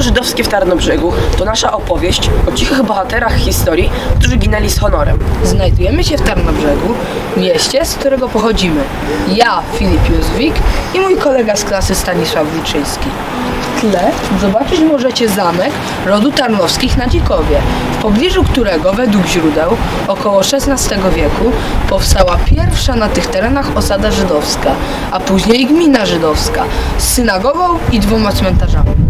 Żydowskie w Tarnobrzegu to nasza opowieść o cichych bohaterach historii, którzy ginęli z honorem. Znajdujemy się w Tarnobrzegu, mieście, z którego pochodzimy. Ja, Filip Józwik i mój kolega z klasy Stanisław Wilczyński. W tle zobaczyć możecie zamek rodu Tarnowskich na Dzikowie, w pobliżu którego według źródeł około XVI wieku powstała pierwsza na tych terenach osada żydowska, a później gmina żydowska z synagogą i dwoma cmentarzami.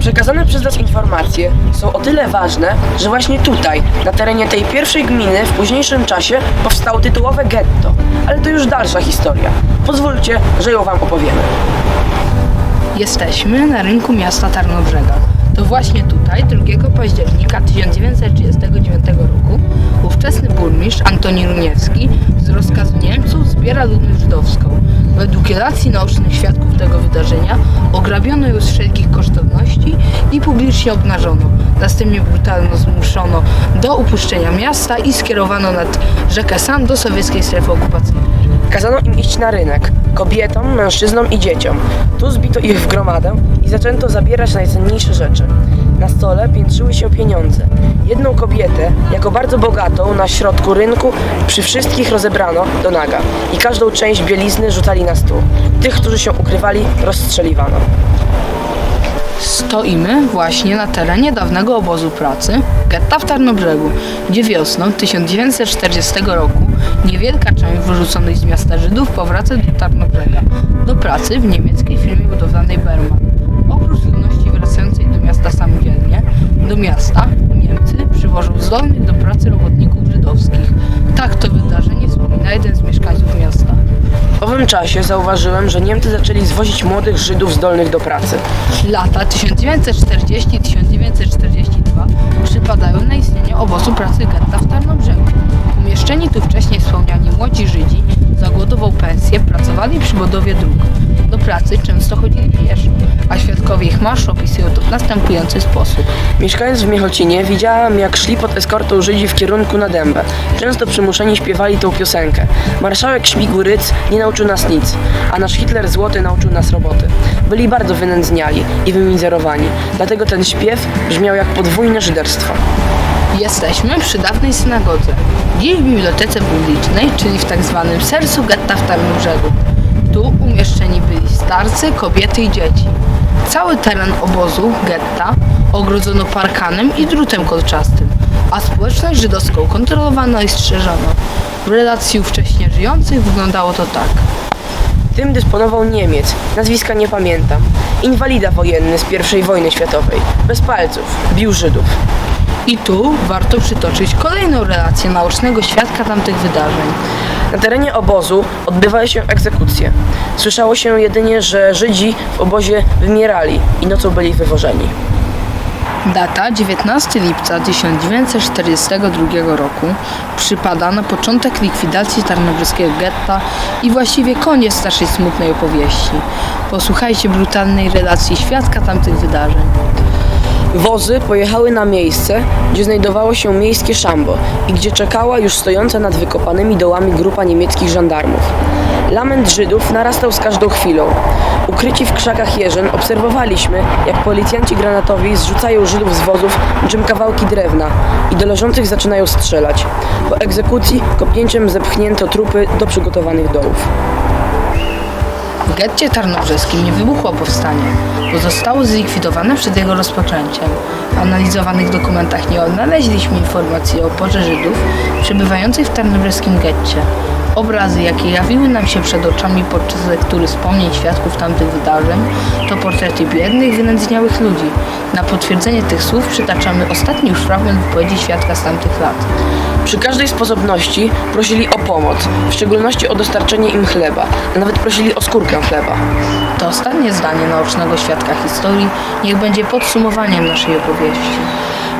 Przekazane przez nas informacje są o tyle ważne, że właśnie tutaj, na terenie tej pierwszej gminy w późniejszym czasie powstało tytułowe getto. Ale to już dalsza historia. Pozwólcie, że ją wam opowiemy. Jesteśmy na rynku miasta Tarnobrzega. To właśnie tutaj 2 października 1939 roku ówczesny burmistrz Antoni Runiewski z rozkazu Niemców zbiera ludność żydowską. Według relacji naocznych świadków tego wydarzenia ograbiono ją z wszelkich kosztowności i publicznie obnażono. Następnie brutalno zmuszono do upuszczenia miasta i skierowano nad rzekę San do sowieckiej strefy okupacyjnej. Kazano im iść na rynek, kobietom, mężczyznom i dzieciom. Tu zbito ich w gromadę i zaczęto zabierać najcenniejsze rzeczy. Na stole piętrzyły się pieniądze. Jedną kobietę, jako bardzo bogatą, na środku rynku przy wszystkich rozebrano do naga i każdą część bielizny rzucali na stół. Tych, którzy się ukrywali, rozstrzeliwano. Stoimy właśnie na terenie dawnego obozu pracy getta w Tarnobrzegu, gdzie wiosną 1940 roku niewielka część wyrzuconych z miasta Żydów powraca do Tarnobrzega do pracy w niemieckiej firmie budowlanej Berman. Oprócz ludności wracającej do miasta samodzielnie, do miasta Niemcy przywożą zdolnych do pracy robotników żydowskich. Tak to wydarzenie wspomina jeden z mieszkańców miasta. W owym czasie zauważyłem, że Niemcy zaczęli zwozić młodych Żydów zdolnych do pracy. Lata 1940-1942 przypadają na istnienie obozu pracy getta w Tarnobrzegu. Umieszczeni tu wcześniej wspomniani młodzi Żydzi za głodową pensję pracowali przy budowie dróg. Pracy często chodzili pieszo, a świadkowie ich marszu opisują to w następujący sposób. Mieszkając w Miechocinie, widziałam jak szli pod eskortą Żydzi w kierunku na dębę. Często przymuszeni śpiewali tą piosenkę. Marszałek Śmigły-Ryc nie nauczył nas nic, a nasz Hitler Złoty nauczył nas roboty. Byli bardzo wynędzniali i wymizerowani, dlatego ten śpiew brzmiał jak podwójne szyderstwo. Jesteśmy przy dawnej synagodze, dziś w bibliotece publicznej, czyli w tak zwanym sercu getta w Tarnobrzegu. Tu umieszczeni byli starcy, kobiety i dzieci. Cały teren obozu getta ogrodzono parkanem i drutem kolczastym, a społeczność żydowską kontrolowano i strzeżono. W relacji wcześniej żyjących wyglądało to tak. Tym dysponował Niemiec, nazwiska nie pamiętam. Inwalida wojenny z I wojny światowej, bez palców, bił Żydów. I tu warto przytoczyć kolejną relację naocznego świadka tamtych wydarzeń. Na terenie obozu odbywały się egzekucje. Słyszało się jedynie, że Żydzi w obozie wymierali i nocą byli wywożeni. Data 19 lipca 1942 roku przypada na początek likwidacji tarnobrzeskiego getta i właściwie koniec naszej smutnej opowieści. Posłuchajcie brutalnej relacji świadka tamtych wydarzeń. Wozy pojechały na miejsce, gdzie znajdowało się miejskie szambo i gdzie czekała już stojąca nad wykopanymi dołami grupa niemieckich żandarmów. Lament Żydów narastał z każdą chwilą. Ukryci w krzakach jeżyn obserwowaliśmy, jak policjanci granatowi zrzucają Żydów z wozów niczym kawałki drewna i do leżących zaczynają strzelać. Po egzekucji kopnięciem zepchnięto trupy do przygotowanych dołów. Getcie tarnobrzeskim nie wybuchło powstanie, bo zostało zlikwidowane przed jego rozpoczęciem. W analizowanych dokumentach nie odnaleźliśmy informacji o oporze Żydów przebywających w tarnobrzeskim getcie. Obrazy, jakie jawiły nam się przed oczami podczas lektury wspomnień świadków tamtych wydarzeń, to portrety biednych, wynędzniałych ludzi. Na potwierdzenie tych słów przytaczamy ostatni już fragment wypowiedzi świadka z tamtych lat. Przy każdej sposobności prosili o pomoc, w szczególności o dostarczenie im chleba, a nawet prosili o skórkę chleba. To ostatnie zdanie naocznego świadka historii niech będzie podsumowaniem naszej opowieści.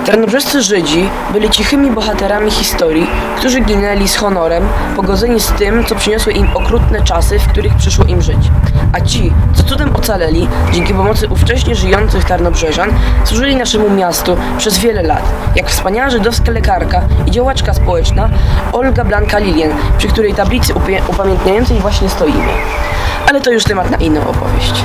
Tarnobrzescy Żydzi byli cichymi bohaterami historii, którzy ginęli z honorem, pogodzeni z tym, co przyniosły im okrutne czasy, w których przyszło im żyć. A ci, co cudem ocaleli, dzięki pomocy ówcześnie żyjących Tarnobrzeżan, służyli naszemu miastu przez wiele lat, jak wspaniała żydowska lekarka i działaczka społeczna Olga Blanka Lilien, przy której tablicy upamiętniającej właśnie stoimy. Ale to już temat na inną opowieść.